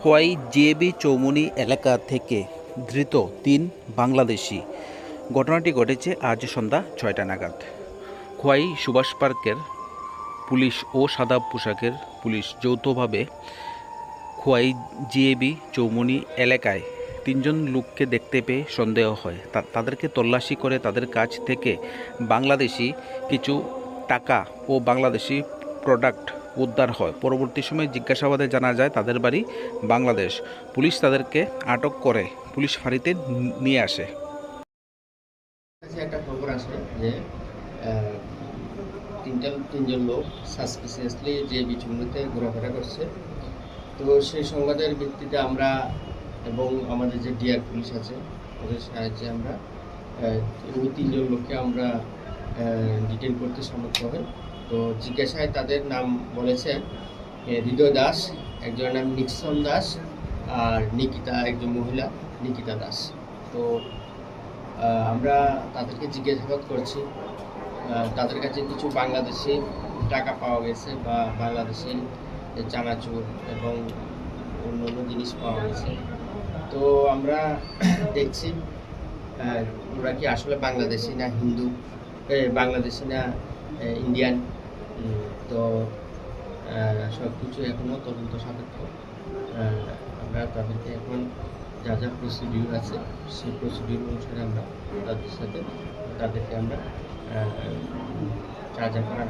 Khowai JB Chowmuhani এলাকা থেকে ধৃত তিন বাংলাদেশি। ঘটনাটি ঘটেছে আজ সন্ধ্যা ছয়টা নাগাদ। খোয়াই সুভাষ পার্কের পুলিশ ও সাদা পোশাকের পুলিশ যৌথভাবে খোয়াই জিএবি চৌমুনি এলাকায় তিনজন লোককে দেখতে পেয়ে সন্দেহ হয়। তাদেরকে তল্লাশি করে তাদের কাছ থেকে বাংলাদেশি কিছু টাকা ও বাংলাদেশি প্রোডাক্ট উদ্ধার হয়। পরবর্তী সময়ে জিজ্ঞাসাবাদে জানা যায়, তাদের বাড়ি বাংলাদেশ। পুলিশ তাদেরকে আটক করে পুলিশ ফাঁড়িতে নিয়ে আসে। একটা খবর আসে যে তিনটা তিনজন লোক সাসপিসিয়াসলি যে বিচুমনিতে ঘোরাফেরা করছে। তো সেই সংবাদের ভিত্তিতে আমরা এবং আমাদের যে ডিআর পুলিশ আছে, ওদের সাহায্যে আমরা ওই তিনজন লোককে আমরা ডিটেন করতে সমর্থ হই। তো জিজ্ঞাসায় তাদের নাম বলেছে হৃদয় দাস, একজনের নাম নিক্সন দাস, আর নিকিতা একজন মহিলা, নিকিতা দাস। তো আমরা তাদেরকে জিজ্ঞাসাবাদ করছি তাদের কাছে কিছু বাংলাদেশি টাকা পাওয়া গেছে বা বাংলাদেশি চানাচুর এবং অন্যান্য জিনিস পাওয়া গেছে। তো আমরা দেখছি ওরা কি আসলে বাংলাদেশি না হিন্দু বাংলাদেশি না ইন্ডিয়ান? তো সব কিছু এখনও তদন্ত সাপেক্ষ। আমরা তাদেরকে এখন যা যা প্রসিডিউর আছে, সেই প্রসিডিউর অনুসারে আমরা তাদের সাথে, তাদেরকে আমরা যা যা করার